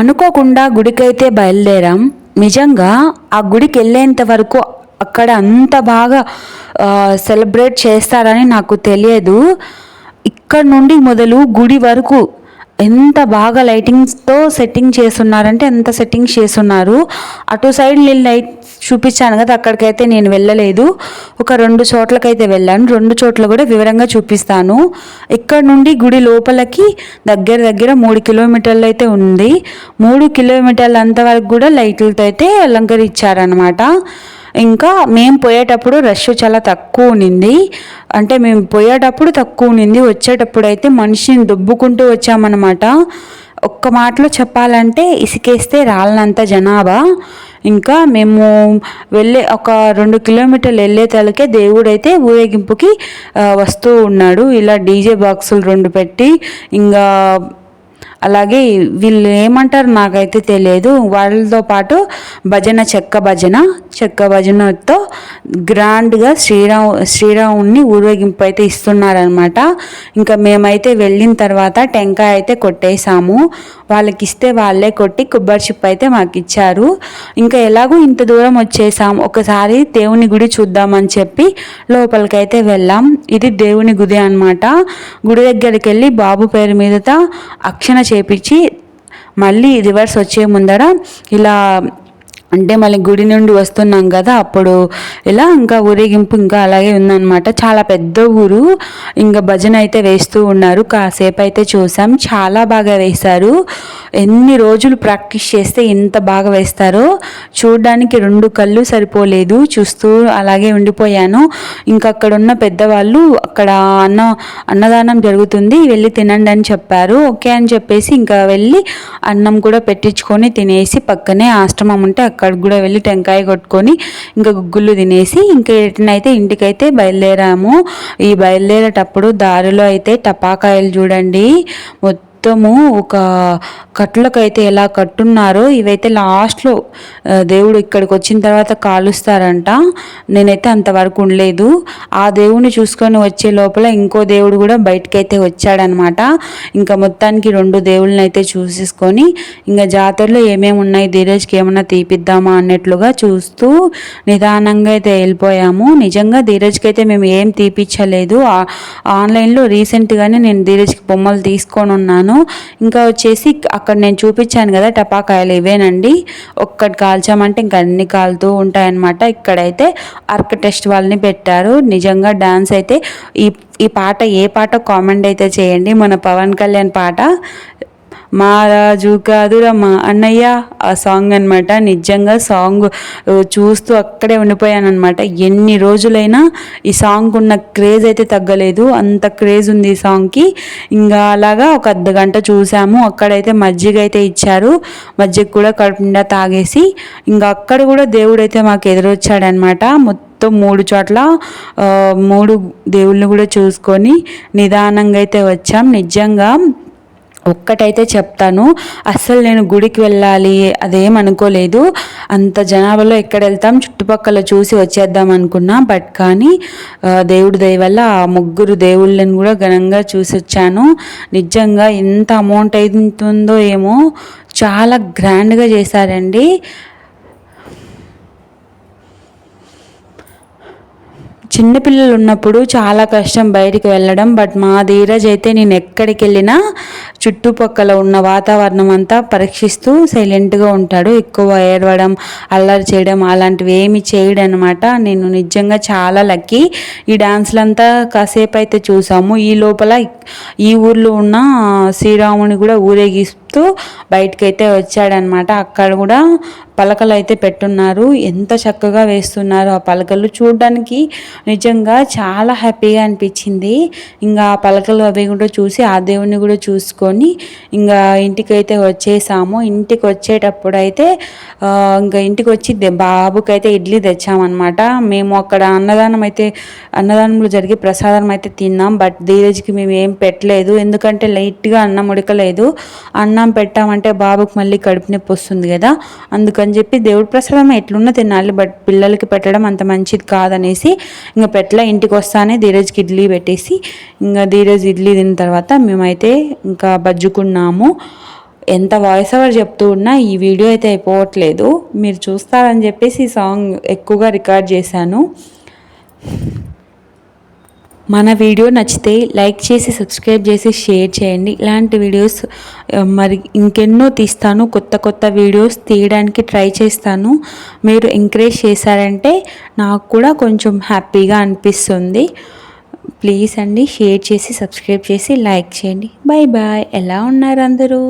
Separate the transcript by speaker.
Speaker 1: అనుకోకుండా గుడికైతే బయలుదేరాం. నిజంగా ఆ గుడికి వెళ్ళేంత వరకు అక్కడ అంత బాగా సెలబ్రేట్ చేస్తారని నాకు తెలియదు. ఇక్కడ నుండి మొదలు గుడి వరకు ఎంత బాగా లైటింగ్స్తో సెట్టింగ్ చేస్తున్నారంటే ఎంత సెట్టింగ్స్ చేస్తున్నారు. అటు సైడ్ నేను లైట్ చూపించాను కదా అక్కడికైతే నేను వెళ్ళలేదు. ఒక రెండు చోట్లకైతే వెళ్ళాను. రెండు చోట్ల కూడా వివరంగా చూపిస్తాను. ఇక్కడ నుండి గుడి లోపలికి దగ్గర దగ్గర మూడు కిలోమీటర్లు అయితే ఉంది. మూడు కిలోమీటర్లు అంతవరకు కూడా లైట్లతో అయితే అలంకరించారనమాట ఇంకా మేము పోయేటప్పుడు రష్ చాలా తక్కువ ఉన్నింది అంటే మేము పోయేటప్పుడు తక్కువ ఉన్నింది వచ్చేటప్పుడు అయితే మనిషిని దుబ్బుకుంటూ వచ్చామన్నమాట. ఒక్క మాటలో చెప్పాలంటే ఇసుకేస్తే రాలనంత జనాభా. ఇంకా మేము వెళ్ళే ఒక రెండు కిలోమీటర్లు వెళ్ళే తలకే దేవుడైతే ఊరేగింపుకి వస్తూ ఉన్నాడు. ఇలా డీజే బాక్సులు రెండు పెట్టి ఇంకా అలాగే వీళ్ళు ఏమంటారు నాకైతే తెలియదు. వాళ్ళతో పాటు భజన చెక్క భజన చెక్క భజనతో గ్రాండ్గా శ్రీరామ్ శ్రీరాముని ఊరేగింపు అయితే ఇస్తున్నారనమాట ఇంకా మేమైతే వెళ్ళిన తర్వాత టెంకాయ అయితే కొట్టేశాము. వాళ్ళకి ఇస్తే వాళ్ళే కొట్టి కొబ్బరి చిప్ అయితే మాకు ఇచ్చారు ఇంకా ఎలాగో ఇంత దూరం వచ్చేసాం. ఒకసారి దేవుని గుడి చూద్దామని చెప్పి లోపలికైతే వెళ్ళాం. ఇది దేవుని గుడి అన్నమాట. గుడి దగ్గరికి వెళ్ళి బాబు పేరు మీదట అక్షణ చేపించి మళ్ళీ రివర్స్ వచ్చే ముందర ఇలా అంటే మళ్ళీ గుడి నుండి వస్తున్నాం కదా అప్పుడు ఇలా ఇంకా ఊరేగింపు ఇంకా అలాగే ఉందన్నమాట. చాలా పెద్ద ఊరు ఇంకా భజన అయితే వేస్తూ ఉన్నారు. కాసేపు అయితే చూసాం. చాలా బాగా వేశారు. ఎన్ని రోజులు ప్రాక్టీస్ చేస్తే ఎంత బాగా వేస్తారో చూడడానికి రెండు కళ్ళు సరిపోలేదు. చూస్తూ అలాగే ఉండిపోయాను. ఇంకా అక్కడ ఉన్న పెద్దవాళ్ళు అక్కడ అన్న అన్నదానం జరుగుతుంది వెళ్ళి తినండి అని చెప్పారు. ఓకే అని చెప్పేసి ఇంకా వెళ్ళి అన్నం కూడా పెట్టించుకొని తినేసి పక్కనే ఆశ్రమం ఉంటే అక్కడికి కూడా వెళ్ళి టెంకాయ కొట్టుకొని ఇంకా గుగ్గులు తినేసి ఇంకా అయితే ఇంటికైతే బయలుదేరాము. ఈ బయలుదేరేటప్పుడు దారిలో అయితే టపాకాయలు చూడండి. మొత్తము ఒక కట్లకైతే ఎలా కట్టున్నారో ఇవైతే లాస్ట్లో దేవుడు ఇక్కడికి వచ్చిన తర్వాత కాలుస్తారంట. నేనైతే అంతవరకు ఉండలేదు. ఆ దేవుడిని చూసుకొని వచ్చే లోపల ఇంకో దేవుడు కూడా బయటకైతే వచ్చాడనమాట. ఇంకా మొత్తానికి రెండు దేవుళ్ళని అయితే చూసేసుకొని ఇంకా జాతరలో ఏమేమి ఉన్నాయి ధీరజ్కి ఏమన్నా తీపిద్దామా అన్నట్లుగా చూస్తూ నిదానంగా అయితే వెళ్ళిపోయాము. నిజంగా ధీరజ్కి అయితే మేము ఏం తీపిచ్చలేదు. ఆన్లైన్లో రీసెంట్గానే నేను ధీరజ్కి బొమ్మలు తీసుకొని ఉన్నాను. ఇంకా వచ్చేసి అక్కడ నేను చూపించాను కదా టపాకాయలు ఇవేనండి. ఒక్కటి కాల్చామంటే ఇంకా అన్ని కాలుతూ ఉంటాయన్నమాట. ఇక్కడైతే అర్క టెస్ట్ వాళ్ళని పెట్టారు. నిజంగా డాన్స్ అయితే ఈ ఈ పాట ఏ పాట కామెంట్ అయితే చేయండి. మన పవన్ కళ్యాణ్ పాట మా రాజు కాదురా మా అన్నయ్య ఆ సాంగ్ అనమాట నిజంగా సాంగ్ చూస్తూ అక్కడే ఉండిపోయాను అనమాట ఎన్ని రోజులైనా ఈ సాంగ్ ఉన్న క్రేజ్ అయితే తగ్గలేదు. అంత క్రేజ్ ఉంది ఈ సాంగ్కి ఇంకా అలాగా ఒక అర్ధ గంట చూసాము. అక్కడైతే మజ్జిగ అయితే ఇచ్చారు. మజ్జిగ కూడా కడుపు నిండా తాగేసి ఇంకా అక్కడ కూడా దేవుడు అయితే మాకు ఎదురొచ్చాడనమాట మొత్తం మూడు చోట్ల మూడు దేవుళ్ళని కూడా చూసుకొని నిదానంగా అయితే వచ్చాం. నిజంగా ఒక్కటైతే చెప్తాను. అస్సలు నేను గుడికి వెళ్ళాలి అదేం అనుకోలేదు. అంత జనాభాలో ఎక్కడ వెళ్తాం? చుట్టుపక్కల చూసి వచ్చేద్దాం అనుకున్నా. బట్ కానీ దేవుడి దయ వల్ల ఆ ముగ్గురు దేవుళ్ళని కూడా ఘనంగా చూసి వచ్చాను. నిజంగా ఎంత అమౌంట్ అవుతుందో ఏమో చాలా గ్రాండ్గా చేశారండి. చిన్నపిల్లలు ఉన్నప్పుడు చాలా కష్టం బయటికి వెళ్ళడం బట్ మా ధీరజ్ అయితే నేను ఎక్కడికి వెళ్ళినా చుట్టుపక్కల ఉన్న వాతావరణం అంతా పరీక్షిస్తూ సైలెంట్గా ఉంటాడు. ఎక్కువ ఏడవడం అల్లరి చేయడం అలాంటివి ఏమి చేయడం అనమాట నేను నిజంగా చాలా లక్కీ ఈ డాన్స్లంతా కాసేపు అయితే చూసాము. ఈ లోపల ఈ ఊర్లో ఉన్న శ్రీరాముని కూడా ఊరేగిస్తూ బయటకైతే వచ్చాడనమాట. అక్కడ కూడా పలకలు అయితే పెట్టున్నారు. ఎంత చక్కగా వేస్తున్నారు ఆ పలకలు. చూడడానికి నిజంగా చాలా హ్యాపీగా అనిపించింది. ఇంకా ఆ పలకలు అవి కూడా చూసి ఆ దేవుని కూడా చూసుకొని ఇంకా ఇంటికి అయితే వచ్చేసాము. ఇంటికి వచ్చేటప్పుడు అయితే ఇంకా ఇంటికి వచ్చి బాబుకి బాబుకైతే ఇడ్లీ తెచ్చామన్నమాట మేము అక్కడ అన్నదానం అయితే అన్నదానంలో జరిగే ప్రసాదం అయితే తిన్నాం. బట్ ధీరజ్కి మేము ఏం పెట్టలేదు. ఎందుకంటే లైట్గా అన్నం ఉడకలేదు. అన్నం పెట్టామంటే బాబుకి మళ్ళీ కడుపు నొప్పి వస్తుంది కదా. అందుకని చెప్పి దేవుడి ప్రసాదం ఎట్లున్నా తినాలి బట్ పిల్లలకి పెట్టడం అంత మంచిది కాదనేసి ఇంకా పెట్ల ఇంటికి వస్తానే ధీరజ్కి ఇడ్లీ పెట్టేసి ఇంకా ధీరజ్ ఇడ్లీ తిన్న తర్వాత మేమైతే ఇంకా బజ్జుకున్నాము. ఎంత వాయిస్ ఓవర్ చెప్తూ ఉన్నా ఈ వీడియో అయితే అయిపోవట్లేదు. మీరు చూస్తారని చెప్పేసి ఈ సాంగ్ ఎక్కువగా రికార్డ్ చేశాను. మన వీడియో నచ్చితే లైక్ చేసి సబ్స్క్రైబ్ చేసి షేర్ చేయండి. ఇలాంటి వీడియోస్ మరి ఇంకెన్నో తీస్తాను. కొత్త కొత్త వీడియోస్ తీయడానికి ట్రై చేస్తాను. మీరు ఎంకరేజ్ చేశారంటే నాకు కూడా కొంచెం హ్యాపీగా అనిపిస్తుంది. ప్లీజ్ అండి షేర్ చేసి సబ్స్క్రైబ్ చేసి లైక్ చేయండి. బాయ్ బాయ్ ఎలా ఉన్నారు అందరూ?